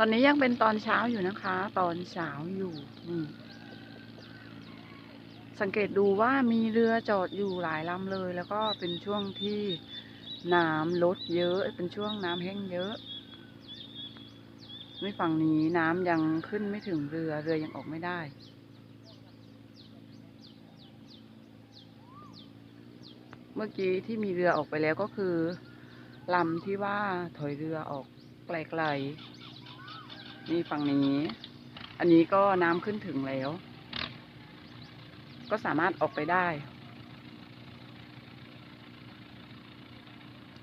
ตอนนี้ยังเป็นตอนเช้าอยู่นะคะ ตอนเช้าอยู่นี่สังเกตดูว่ามีเรือจอดอยู่หลายลำเลย แล้วก็เป็นช่วงที่น้ำลดเยอะ เป็นช่วงน้ำแห้งเยอะไม่ฝั่งนี้น้ำยังขึ้นไม่ถึงเรือเรือยังออกไม่ได้ เมื่อกี้ที่มีเรือออกไปแล้วก็คือลำที่ว่าถอยเรือออกไกลๆ นี่ฝั่งนี้ อันนี้ก็น้ำขึ้นถึงแล้ว ก็สามารถออกไปได้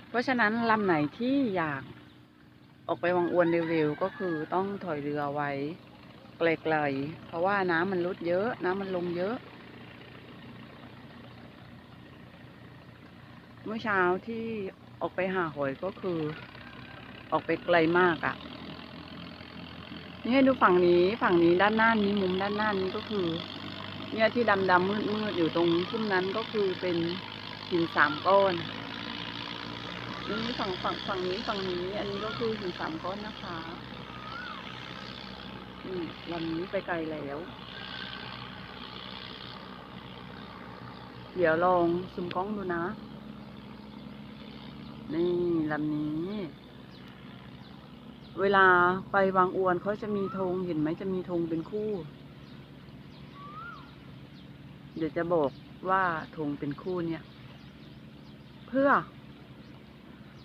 เพราะฉะนั้นลำไหนที่อยากออกไปวังอวนเร็วๆ ก็คือต้องถอยเรือไว้ไกลๆเพราะว่าน้ำมันลดเยอะ น้ำมันลงเยอะ เมื่อเช้าที่ออกไปหาหอยก็คือ ออกไปไกลมากอะ่ะ นี่ให้ดูฝั่งนี้ฝั่งนี้ด้านหน้านี้มุมด้านหน้านี้ก็คือ เนี่ยที่ดำดำมืดมืดๆอยู่ตรงทุ่มนั้นก็คือเป็นหินสามก้อนนี่ฝั่งฝั่งฝั่งนี้ฝั่งนี้ อันนี้ก็คือหินสามก้อนนะคะนี่ลำนี้ไปไกลแล้ว เดี๋ยวลองซูมกล้องดูนะ นี่ลำนี้ เวลาไปวางอวนเขาจะมีธงเห็นไหมจะมีธงเป็นคู่ เดี๋ยวจะบอกว่าธงเป็นคู่เนี่ย เพื่อ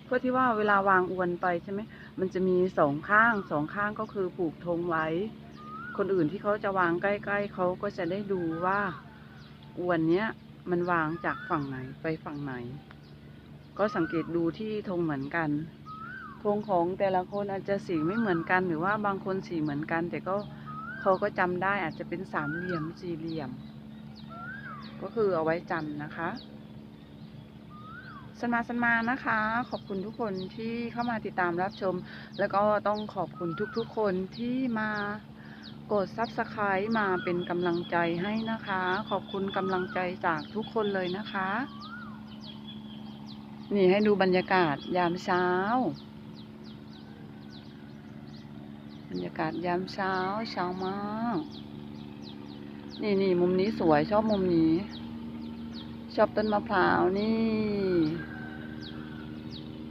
เพื่อที่ว่าเวลาวางอวนไปใช่ไหมมันจะมีสองข้างสองข้างก็คือผูกธงไว้ คนอื่นที่เขาจะวางใกล้ๆเขาก็จะได้ดูว่าอวนเนี้ยมันวางจากฝั่งไหนไปฝั่งไหน ก็สังเกตดูที่ธงเหมือนกัน ธงของแต่ละคนอาจจะสีไม่เหมือนกัน หรือว่าบางคนสีเหมือนกัน แต่ก็เขาก็จำได้อาจจะเป็นสามเหลี่ยมสี่เหลี่ยม ก็คือเอาไว้จำนะคะสนมาสนมานะคะ ขอบคุณทุกคนที่เข้ามาติดตามรับชม แล้วก็ต้องขอบคุณทุกๆคนที่มากดซับสไคร b e มาเป็นกำลังใจให้นะคะ ขอบคุณกำลังใจจากทุกคนเลยนะคะ นี่ให้ดูบรรยากาศยามเช้า บรรยากาศยามเช้าเช้ามาก นี่นี่มุมนี้สวยชอบมุมนี้ ชอบต้นมะพร้าวนี่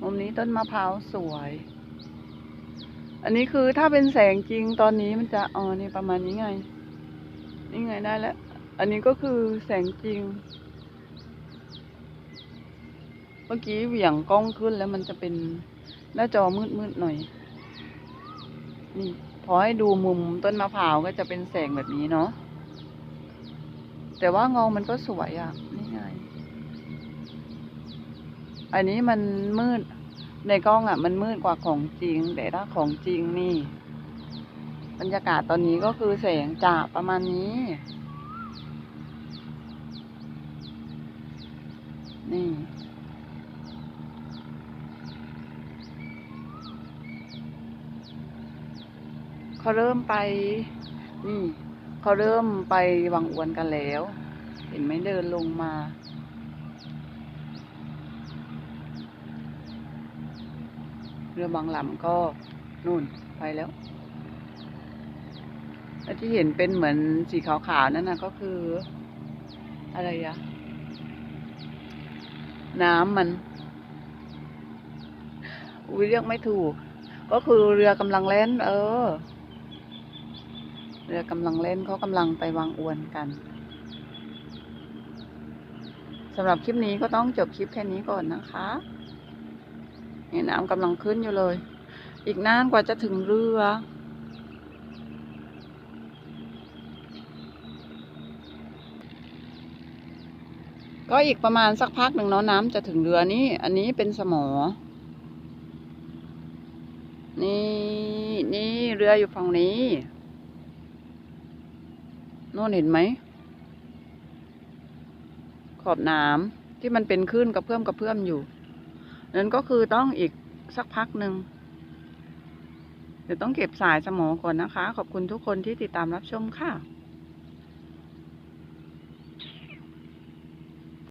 มุมนี้ต้นมะพร้าวสวย อันนี้คือถ้าเป็นแสงจริงตอนนี้มันจะอ๋อนี่ประมาณนี้ไง นี่ไงได้แล้ว อันนี้ก็คือแสงจริง เมื่อกี้เหวี่ยงกล้องขึ้นแล้วมันจะเป็นหน้าจอมืดๆหน่อย นี่พอให้ดูมุมต้นมะพร้าวก็จะเป็นแสงแบบนี้เนาะแต่ว่าเงามันก็สวยอะนี่ไงอันนี้มันมืดในกล้องอะ มันมืดกว่าของจริง แต่ถ้าของจริงนี่ บรรยากาศตอนนี้ก็คือแสงจะประมาณนี้ นี่ เขาเริ่มไป นี่เขาเริ่มไปวังอวนกันแล้ว เห็นไหมเดินลงมา เรือบางลำก็นู่นไปแล้วแล้วที่เห็นเป็นเหมือนสีขาวๆนั่นนะก็คือ อะไรอะน้ำมันอุ้ยเรียกไม่ถูก ก็คือเรือกำลังเล่นเออ เรือกำลังเล่นเขากำลังไปวางอวนกันสำหรับคลิปนี้ก็ต้องจบคลิปแค่นี้ก่อนนะคะนี่น้ำกำลังขึ้นอยู่เลย อีกนานกว่าจะถึงเรือ ก็อีกประมาณสักพักหนึ่งเนาะน้ำจะถึงเรือนี่ อันนี้เป็นสมอ นี่ นี่เรืออยู่ฝั่งนี้ โน่นเห็นไหม ขอบน้ำที่มันเป็นคลื่นกระเพื่อมกระเพื่อมอยู่ นั้นก็คือต้องอีกสักพักหนึ่งเดี๋ยวต้องเก็บสายสมองก่อนนะคะ ขอบคุณทุกคนที่ติดตามรับชมค่ะ